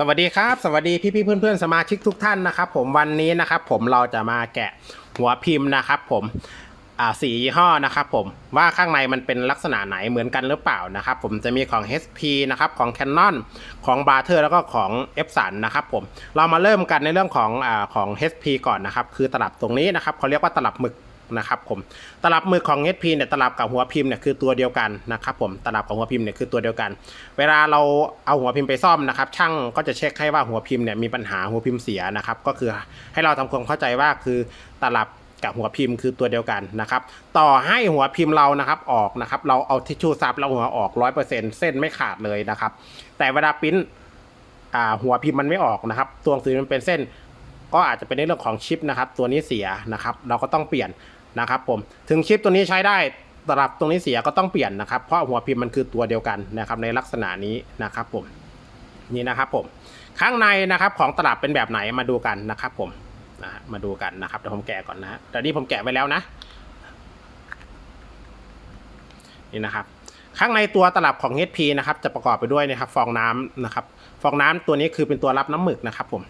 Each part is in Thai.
สวัสดีครับ สวัสดีพี่พี่ๆเพื่อนสมาชิกทุกท่านนะครับผมวันนี้นะครับผมเราจะมาแกะหัวพิมพ์นะครับผมอ่าสียี่ห้อนะครับผมว่าข้างในมันเป็นลักษณะไหนเหมือนกันหรือเปล่านะครับผมจะมีของ HP นะครับของ Canon ของ b a r t e r แล้วก็ของ f s a n นะครับผมเรามาเริ่มกันในเรื่องของอ่าของ HP ก่อนนะครับคือตลับตรงนี้นะครับเขาเรียกว่าตลับหมึก นะครับผมตลับหมึกของ HP เนี่ยตลับกับหัวพิมพ์เนี่ยคือตัวเดียวกันนะครับผมตลับกับหัวพิมพ์เนี่ยคือตัวเดียวกัน เวลาเราเอาหัวพิมพ์ไปซ่อมนะครับช่างก็จะเช็คให้ว่าหัวพิมพ์เนี่ยมีปัญหาหัวพิมพ์เสียนะครับก็คือให้เราทำความเข้าใจว่าคือตลับกับหัวพิมพ์คือตัวเดียวกันนะครับ ต่อให้หัวพิมพ์เรานะครับออกนะครับ เราเอาทิชชู่ซับแล้วหัวออกร้อยเปอร์เซ็นต์เส้นไม่ขาดเลยนะครับ แต่เวลาปิ้นหัวพิมพ์มันไม่ออกนะครับ ตัวหนังสือมันเป็นเส้น ก็อาจจะเป็นในเรื่องของชิปนะครับ ตัวนี้เสียนะครับ เราก็ต้องเปลี่ยน นะครับผมถึงชิปตัวนี้ใช้ได้ตลับตรงนี้เสียก็ต้องเปลี่ยนนะครับ เพราะหัวพิมพ์มันคือตัวเดียวกันนะครับในลักษณะนี้นะครับผมนี่นะครับผมข้างในนะครับของตลับเป็นแบบไหนมาดูกันนะครับผมนะมาดูกันนะครับเดี๋ยวผมแกะก่อนนะแต่นี่ผมแกะไว้แล้วนะ นี่นะครับ ข้างในตัวตลับของ HP นะครับจะประกอบไปด้วยนะครับ ฟองน้ำนะครับ ฟองน้ำตัวนี้คือเป็นตัวรับน้ำหมึกนะครับ ผม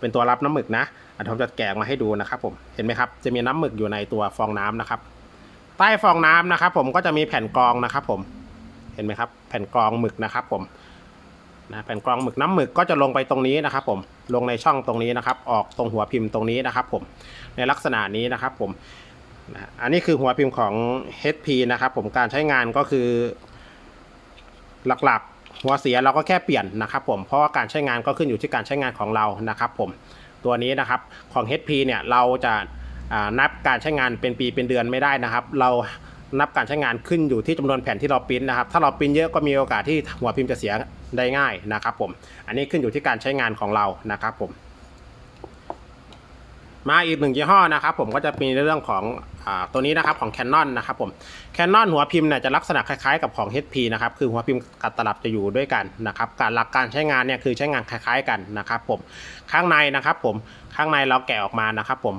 เป็นตัวรับน้ำหมึกนะ อะผมจะแกะมาให้ดูนะครับผมเห็นไหมครับจะมีน้ำหมึกอยู่ในตัวฟองน้ำนะครับ ใต้ฟองน้ำนะครับ ผมก็จะมีแผ่นกรองนะครับ ผมเห็นไหมครับ แผ่นกรองหมึกนะครับผมนะแผ่นกรองหมึกน้ำหมึกก็จะลงไปตรงนี้นะครับ ผมลงในช่องตรงนี้นะครับ ออกตรงหัวพิมพ์ตรงนี้นะครับ ผมในลักษณะนี้นะครับ ผมนะอันนี้คือหัวพิมพ์ของ HP นะครับ ผมการใช้งานก็คือ หลักๆ หัวเสียเราก็แค่เปลี่ยนนะครับ ผมเพราะว่าการใช้งานก็ขึ้นอยู่ที่การใช้งานของเรานะครับ ผม ตัวนี้นะครับของ HP เนี่ยเราจะนับการใช้งานเป็นปีเป็นเดือนไม่ได้นะครับ เรานับการใช้งานขึ้นอยู่ที่จำนวนแผ่นที่เราปริ้นนะครับ ถ้าเราปริ้นเยอะก็มีโอกาสที่หัวพิมพ์จะเสียได้ง่ายนะครับผม อันนี้ขึ้นอยู่ที่การใช้งานของเรานะครับผม มาอีกหนึ่งยี่ห้อนะครับ ผมก็จะมีในเรื่องของอตัวนี้นะครับของ Canon นะครับผม Canon หัวพิมพ์เนี่ยจะลักษณะคล้ายๆกับของ HP นะครับคือหัวพิมพ์กับตลับจะอยู่ด้วยกันนะครับการหลักการใช้งานเนี่ยคือใช้งานคล้ายๆกันนะครับผมข้างในนะครับผมข้างในเราแกะออกมานะครับผม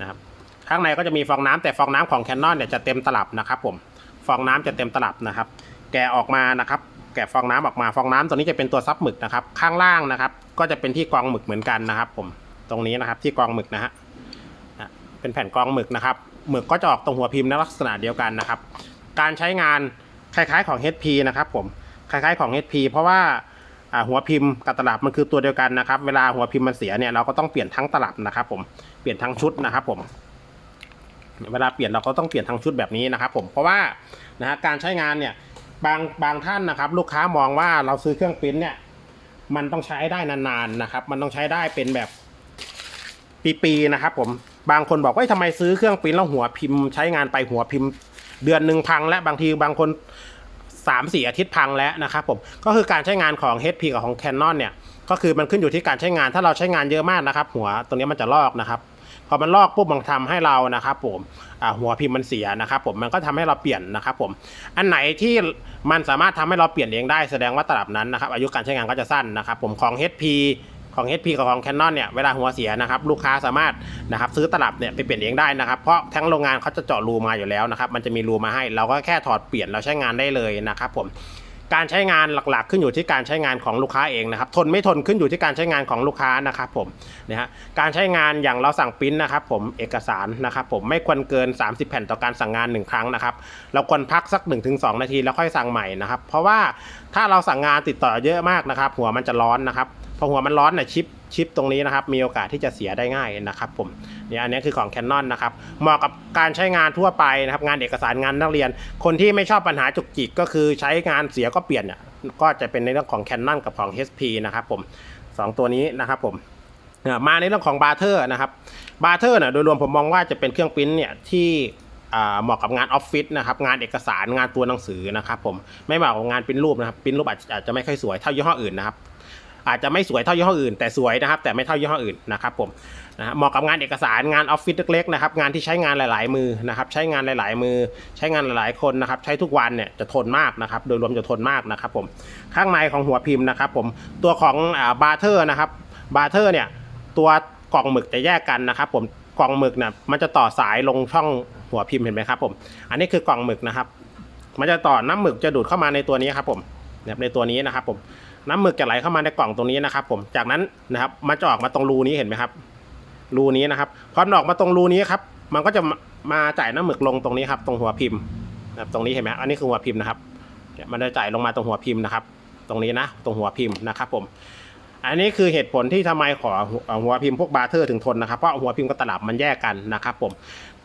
นะครับข้างในก็จะมีฟองน้ำแต่ฟองน้ำของ Canon เนี่ยจะเต็มตลับนะครับผมฟองน้ำจะเต็มตลับนะครับ แกะออกมานะครับแกะฟองน้ำออกมาฟองน้ำตัวนี้จะเป็นตัวซับหมึกนะครับ ข้างล่างนะครับ ก็จะเป็นที่กรองหมึกเหมือนกันนะครับผม ตรงนี้นะครับที่กองหมึกนะฮะเป็นแผ่นกองหมึกนะครับหมึกก็จะออกตรงหัวพิมพ์ในลักษณะเดียวกันนะครับ การใช้งานคล้ายๆของ HP นะครับผมคล้ายๆของ HP เพราะว่าอ่าหัวพิมพ์กับตลับมันคือตัวเดียวกันนะครับ เวลาหัวพิมพ์มันเสียเนี่ยเราก็ต้องเปลี่ยนทั้งตลับนะครับผมเปลี่ยนทั้งชุดนะครับผมเวลาเปลี่ยนเราก็ต้องเปลี่ยนทั้งชุดแบบนี้นะครับผมเพราะว่านะฮะการใช้งานเนี่ยบางบางท่านนะครับ ลูกค้ามองว่าเราซื้อเครื่องปริ้นเนี่ยมันต้องใช้ได้นานๆนะครับ มันต้องใช้ได้เป็นแบบ ปีๆนะครับผมบางคนบอกว่าทำไมซื้อเครื่องปริ้นแล้วหัวพิมพ์ใช้งานไปหัวพิมพ์ เดือนหนึ่งพัง และบางทีบางคนสามสี่อาทิตย์พังแล้วนะครับผมก็คือการใช้งานของ HP กับของ Canon เนี่ยก็คือมันขึ้นอยู่ที่การใช้งานถ้าเราใช้งานเยอะมากนะครับ หัวตรงนี้มันจะลอกนะครับพอมันลอกปุ๊บมันทำให้เรานะครับผมหัวพิมพ์มันเสียนะครับผมมันก็ทำให้เราเปลี่ยนนะครับผมอันไหนที่มันสามารถทำให้เราเปลี่ยนเองได้แสดงว่าตลับนั้นนะครับอายุการใช้งานก็จะสั้นนะครับผมของ HP ของ HP กับของ Canon เนี่ยเวลาหัวเสียนะครับลูกค้าสามารถนะครับซื้อตลับเนี่ยไปเปลี่ยนเองได้นะครับเพราะทั้งโรงงานเขาจะเจาะรูมาอยู่แล้วนะครับมันจะมีรูมาให้ เราก็แค่ถอดเปลี่ยนเราใช้งานได้เลยนะครับผม การใช้งานหลักๆ ขึ้นอยู่ที่การใช้งานของลูกค้าเองนะครับ ทนไม่ทนขึ้นอยู่ที่การใช้งานของลูกค้านะครับผมนะฮะการใช้งานอย่างเราสั่งปริ้นนะครับ ผมเอกสารนะครับ ผมไม่ควรเกิน 30 แผ่นต่อการสั่งงาน 1 ครั้งนะครับ เราควรพักสัก 1-2 นาทีแล้วค่อยสั่งใหม่นะครับ เพราะว่าถ้าเราสั่งงานติดต่อเยอะมากนะครับ หัวมันจะร้อนนะครับพอหัวมันร้อนเนี่ยชิป ชิปตรงนี้นะครับมีโอกาสที่จะเสียได้ง่ายนะครับผมเนี่ยอันนี้คือของ Canon นะครับเหมาะกับการใช้งานทั่วไปนะครับงานเอกสารงานนักเรียน คนที่ไม่ชอบปัญหาจุกจิกก็คือใช้งานเสียก็เปลี่ยนเนี่ยก็จะเป็นในเรื่องของ Canon กับของ HP นะครับผมสองตัวนี้นะครับผมมาในเรื่องของบาร์เทอร์นะครับบาร์เทอร์เนี่ยโดยรวมผมมองว่าจะเป็นเครื่องปริ้นเนี่ยที่เหมาะกับงานออฟฟิศนะครับงานเอกสารงานตัวหนังสือนะครับผมไม่เหมาะกับงานปริ้นรูปนะครับปริ้นรูปอาจอาจจะไม่ค่อยสวยเท่ายี่ห้ออื่นนะครับ อาจจะไม่สวยเท่ายี่ห้ออื่น แต่สวยนะครับ แต่ไม่เท่ายี่ห้ออื่นนะครับผมนะเหมาะกับงานเอกสารงานออฟฟิศเล็กๆนะครับงานที่ใช้งานหลาย ๆ มือนะครับใช้งานหลาย ๆ มือ ใช้งานหลายๆคนนะครับใช้ทุกวันเนี่ยจะทนมากนะครับโดยรวมจะทนมากนะครับผมข้างในของหัวพิมพ์นะครับผมตัวของอ่าบาร์เทอร์นะครับบาร์เทอร์เนี่ยตัวกล่องหมึกจะแยกกันนะครับผมกล่องหมึกเนี่ยมันจะต่อสายลงช่องหัวพิมพ์เห็นไหมครับผมอันนี้คือกล่องหมึกนะครับ มันจะต่อน้ำหมึกจะดูดเข้ามาในตัวนี้ครับผมในตัวนี้นะครับผม น้ำหมึกจะไหลเข้ามาในกล่องตรงนี้นะครับ ผมจากนั้นนะครับมันจะออกมาตรงรูนี้เห็นไหมครับ รูนี้นะครับพอมันออกมาตรงรูนี้ครับ มันก็จะมาจ่ายน้ำหมึกลงตรงนี้ครับ ตรงหัวพิมพ์นะครับตรงนี้เห็นไหมอันนี้คือหัวพิมพ์นะครับมันจะจ่ายลงมาตรงหัวพิมพ์นะครับ ตรงนี้นะ ตรงหัวพิมพ์นะครับ ผม อันนี้คือเหตุผลที่ทำไมขอหัวพิมพ์พวกบาร์เทอร์ถึงทนนะครับเพราะหัวพิมพ์กับตลับมันแยกกันนะครับ ผม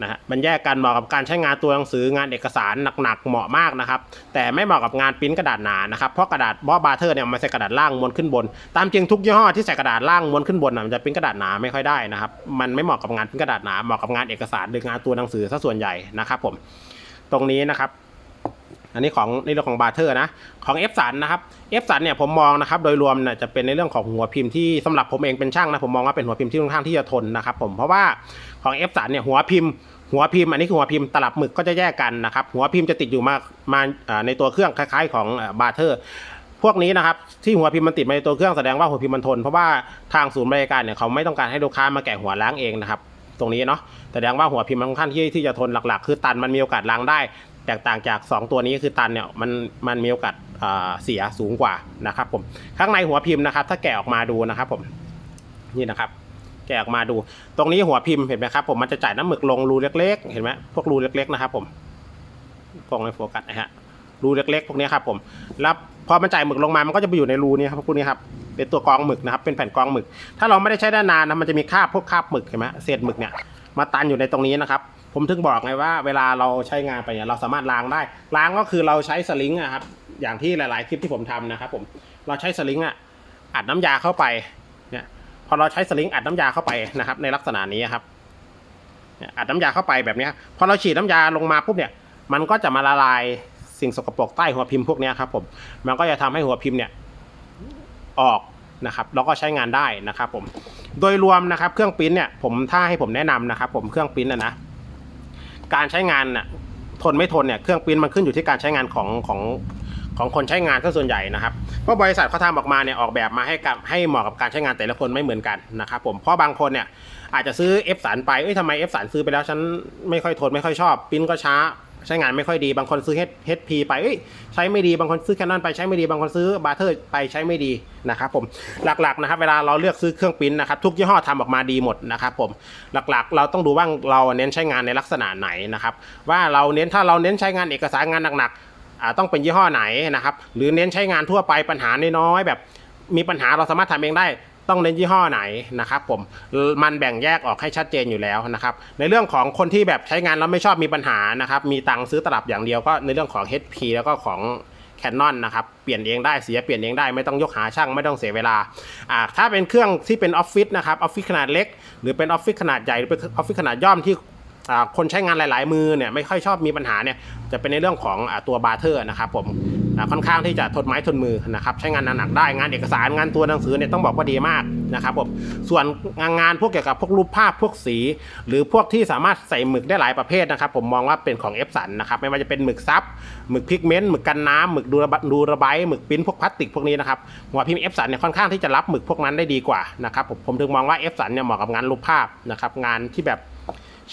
นะฮะมันแยกกันเหมาะกับการใช้งานตัวหนังสืองานเอกสารหนักๆเหมาะมากนะครับ แต่ไม่เหมาะกับงานปริ้นกระดาษหนานะครับเพราะกระดาษบอบาร์เทอร์เนี่ยมันใส่กระดาษล่างม้วนขึ้นบน ตามจริงทุกยี่ห้อที่ใส่กระดาษล่างม้วนขึ้นบนนะมันจะปริ้นกระดาษหนาไม่ค่อยได้นะครับมันไม่เหมาะกับงานปริ้นกระดาษหนาเหมาะกับงานเอกสารหรืองานตัวหนังสือซะส่วนใหญ่นะครับผมตรงนี้นะครับ อันนี้ของในเรื่องของบาร์เทอร์นะ ของ F สันนะครับ F สันเนี่ยผมมองนะครับโดยรวมเนี่ยจะเป็นในเรื่องของหัวพิมพ์ที่สำหรับผมเองเป็นช่างนะผมมองว่าเป็นหัวพิมพ์ที่ค่อนข้างที่จะทนนะครับผมเพราะว่าของ F สันเนี่ยหัวพิมพ์หัวพิมพ์อันนี้คือหัวพิมพ์ตลับหมึกก็จะแยกกันนะครับหัวพิมพ์จะติดอยู่มามาในตัวเครื่องคล้ายๆ ของบาร์เทอร์พวกนี้นะครับที่หัวพิมพ์มันติดมาในตัวเครื่องแสดงว่าหัวพิมพ์มันทน เพราะว่าทางศูนย์บริการเนี่ยเขาไม่ต้องการให้ลูกค้ามาแกะหัวล้างเองนะครับตรงนี้เนาะแสดงว่าหัวพิมพ์มันค่อนข้างที่ที่จะทนหลักๆ คือตันมันมีโอกาสล้างได้ แตกต่างจาก 2 ตัวนี้ก็คือตันเนี่ยมันมันมีโอกาสเสียสูงกว่านะครับผมข้างในหัวพิมพ์นะครับ ถ้าแกะออกมาดูนะครับผมนี่นะครับ แกะออกมาดู ตรงนี้หัวพิมพ์เห็นไหมครับผมมันจะจ่ายน้ำหมึกลงรูเล็ก ๆ เห็นไหมพวกรูเล็ก ๆ นะครับ ผมกล้องไม่โฟกัสนะฮะรูเล็ก ๆ พวกนี้ครับผมแล้วพอมันจ่ายหมึกลงมามันก็จะไปอยู่ในรูนี้ครับพวกนี้ครับเป็นตัวกองหมึกนะครับ เป็นแผ่นกองหมึก ถ้าเราไม่ได้ใช้ได้นานนะมันจะมีคราบพวกคราบหมึกเห็นไหมเศษหมึกเนี่ยมาตันอยู่ในตรงนี้นะครับ ผมถึงบอกไงว่าเวลาเราใช้งานไปเนี่ยเราสามารถล้างได้ ล้างก็คือเราใช้สลิงอะครับ อย่างที่หลายๆคลิปที่ผมทำนะครับผมเราใช้สลิงอะอัดน้ำยาเข้าไปเนี่ยพอเราใช้สลิงอัดน้ำยาเข้าไปนะครับ ในลักษณะนี้ครับอัดน้ำยาเข้าไปแบบนี้พอเราฉีดน้ำยาลงมาปุ๊บเนี่ย มันก็จะมาละลายสิ่งสกปรกใต้หัวพิมพ์พวกนี้ครับผมมันก็จะทำให้หัวพิมพ์เนี่ยออกนะครับแล้วก็ใช้งานได้นะครับผมโดยรวมนะครับเครื่องปิ้นเนี่ยผมถ้าให้ผมแนะนำนะครับผมเครื่องปิ้นนะนะ การใช้งานน่ะทนไม่ทนเนี่ยเครื่องปิ้นมันขึ้นอยู่ที่การใช้งานของของของคนใช้งานซะส่วนใหญ่นะครับเพราะบริษัทเขาทำออกมาเนี่ยออกแบบมาให้กับให้เหมาะกับการใช้งานแต่ละคนไม่เหมือนกันนะครับผมเพราะบางคนเนี่ยอาจจะซื้อ F สารไปเอ้ยทำไม F สารซื้อไปแล้วฉันไม่ค่อยทนไม่ค่อยชอบปิ้นก็ช้า ใช้งานไม่ค่อยดีบางคนซื้อ HP ไปใช้ไม่ดีบางคนซื้อ Canon ไปใช้ไม่ดีบางคนซื้อบาร์เทอร์ไปใช้ไม่ดีนะครับผมหลักๆนะครับเวลาเราเลือกซื้อเครื่องปริ้นนะครับทุกยี่ห้อทำออกมาดีหมดนะครับผมหลักๆ เราต้องดูว่าเราเน้นใช้งานในลักษณะไหนนะครับว่าเราเน้นถ้าเราเน้นใช้งานเอกสารงานหนักๆต้องเป็นยี่ห้อไหนนะครับหรือเน้นใช้งานทั่วไปปัญหาน้อยๆแบบมีปัญหาเราสามารถทำเองได้ ต้องเน้นยี่ห้อไหนนะครับผมมันแบ่งแยกออกให้ชัดเจนอยู่แล้วนะครับในเรื่องของคนที่แบบใช้งานแล้วไม่ชอบมีปัญหานะครับมีตังค์ซื้อตลับอย่างเดียวก็ในเรื่องของ HP แล้วก็ของ Canon นะครับ เปลี่ยนเองได้เสียเปลี่ยนเองได้ไม่ต้องยกหาช่างไม่ต้องเสียเวลาอ่าถ้าเป็นเครื่องที่เป็นออฟฟิศนะครับออฟฟิศขนาดเล็ก หรือเป็นออฟฟิศขนาดใหญ่หรือเป็นออฟฟิศขนาดย่อมที่อ่าคนใช้งานหลาย ๆ มือเนี่ยไม่ค่อยชอบมีปัญหาเนี่ยจะเป็นในเรื่องของอ่าตัวบาร์เทอร์นะครับผม ค่อนข้างที่จะทนไม้ทนมือนะครับใช้งานหนักได้งานเอกสารงานตัวหนังสือเนี่ยต้องบอกว่าดีมากนะครับผมส่วนงานงานพวกเกี่ยวกับพวกรูปภาพพวกสี หรือพวกที่สามารถใส่หมึกได้หลายประเภทนะครับ ผมมองว่าเป็นของเอฟสันนะครับไม่ว่าจะเป็นหมึกซับหมึกพิกเมนต์หมึกกันน้ำหมึกดูระบดูระบายหมึกปิ้นพวกพลาสติกพวกนี้นะครับหัวพิมพ์เอฟสันเนี่ยค่อนข้างที่จะรับหมึกพวกนั้นได้ดีกว่านะครับผมผมถึงมองว่าเอฟสันเนี่ยเหมาะกับงานรูปภาพนะครับงานที่แบบ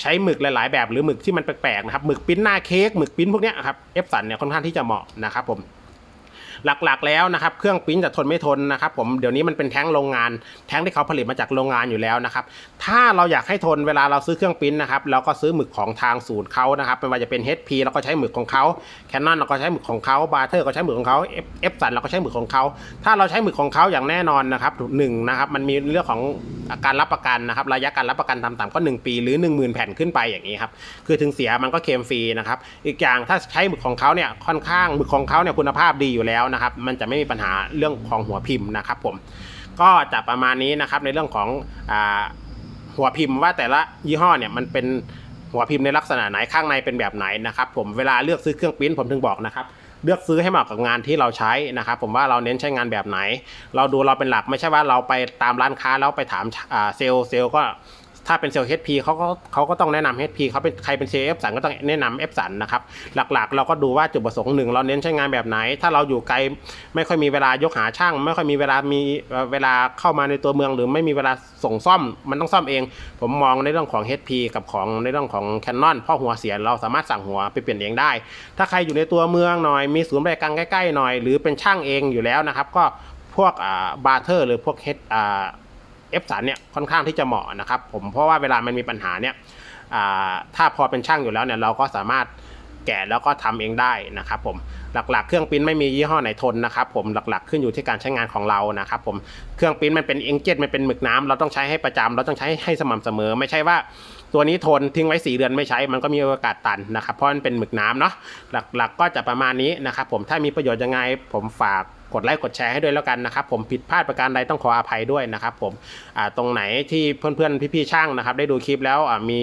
ใช้หมึกหลาย ๆ แบบหรือหมึกที่มันแปลก ๆ นะครับหมึกปิ้นหน้าเค้กหมึกปิ้นพวกนี้ครับเอฟสันเนี่ยค่อนข้างที่จะเหมาะนะครับผม หลักๆ แล้วนะครับเครื่องปิ้นจะทนไม่ทนนะครับผมเดี๋ยวนี้มันเป็นแท้งโรงงาน แท้งที่เขาผลิตมาจากโรงงานอยู่แล้วนะครับถ้าเราอยากให้ทนเวลาเราซื้อเครื่องปิ้นนะครับเราก็ซื้อหมึกของทางศูนย์เขานะครับไม่ว่าจะเป็น HP เราก็ใช้หมึกของเขาแคนนอนเราก็ใช้หมึกของเขาบาร์เทอร์ก็ใช้หมึกของเขาเอฟสันเราก็ใช้หมึกของเขาถ้าเราใช้หมึกของเขาอย่างแน่นอนนะครับหนึ่งนะครับมันมีเรื่องของการรับประกันนะครับระยะการรับประกันต่ำๆก็ 1 ปีหรือ 1 0,000 แผ่นขึ้นไปอย่างนี้ครับคือถึงเสียมันก็เคลมฟรีนะครับอีกอย่างถ้าใช้หมึกของเขาเนี่ยค่อนข้างหมึกของเขาเนี่ยคุณภาพดีอยู่แล้วนะครับ มันจะไม่มีปัญหาเรื่องของหัวพิมพ์นะครับผมก็จะประมาณนี้นะครับในเรื่องของอหัวพิมพ์ว่าแต่ละยี่ห้อเนี่ยมันเป็นหัวพิมพ์ในลักษณะไหนข้างในเป็นแบบไหนนะครับผมเวลาเลือกซื้อเครื่องปริ้นผมถึงบอกนะครับเลือกซื้อให้เหมาะกับงานที่เราใช้นะครับผมว่าเราเน้นใช้งานแบบไหน เราดูเราเป็นหลักไม่ใช่ว่าเราไปตามร้านค้าแล้วไปถามเซลล์เซลล์ก็ ถ้าเป็นเซลล์ HP เขาก็เขาก็ต้องแนะนำ HP เขาเป็นใครเป็นเซลล์ F สันก็ต้องแนะนำ F สันนะครับ หลักๆ เราก็ดูว่าจุดประสงค์หนึ่งเราเน้นใช้งานแบบไหน ถ้าเราอยู่ไกลไม่ค่อยมีเวลายกหาช่าง ไม่ค่อยมีเวลามีเวลาเข้ามาในตัวเมือง หรือไม่มีเวลาส่งซ่อม มันต้องซ่อมเอง ผมมองในเรื่องของ HP กับของในเรื่องของ Canon พราะหัวเสียเราสามารถสั่งหัวไปเปลี่ยนเองได้ ถ้าใครอยู่ในตัวเมืองหน่อยมีศูนย์บริการใกล้ๆหน่อย หรือเป็นช่างเองอยู่แล้วนะครับก็พวกบาร์เทอร์หรือพวกเฮดอ่า F3 เนี่ยค่อนข้างที่จะเหมาะนะครับผมเพราะว่าเวลามันมีปัญหาเนี่ยถ้าพอเป็นช่างอยู่แล้วเนี่ยเราก็สามารถแกะแล้วก็ทำเองได้นะครับผมหลักๆ เครื่องปิ้นไม่มียี่ห้อไหนทนนะครับผมหลักๆ ขึ้นอยู่ที่การใช้งานของเรานะครับผมเครื่องปิ้นมันเป็นเอ็งเจ็ตมันเป็นหมึกน้ำเราต้องใช้ให้ประจำเราต้องใช้ให้สม่ำเสมอ ไม่ใช่ว่า ตัวนี้ทนทิ้งไว้ 4 เดือนไม่ใช้ มันก็มีโอกาสตันนะครับ เพราะมันเป็นหมึกน้ำเนาะ หลักๆก็จะประมาณนี้นะครับผม ถ้ามีประโยชน์ยังไง ผมฝากกดไลค์กดแชร์ให้ด้วยแล้วกันนะครับ ผมผิดพลาดประการใดต้องขออภัยด้วยนะครับผมตรงไหนที่เพื่อนๆพี่ๆช่างนะครับ ได้ดูคลิปแล้วมี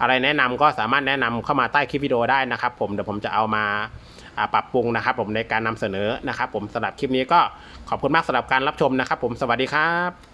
อะไรแนะนำก็สามารถแนะนำเข้ามาใต้คลิปวิดีโอได้นะครับผมเดี๋ยวผมจะเอามาอ่าปรับปรุงนะครับ ผมในการนำเสนอนะครับ ผมสำหรับคลิปนี้ก็ขอบคุณมากสำหรับการรับชมนะครับ ผมสวัสดีครับ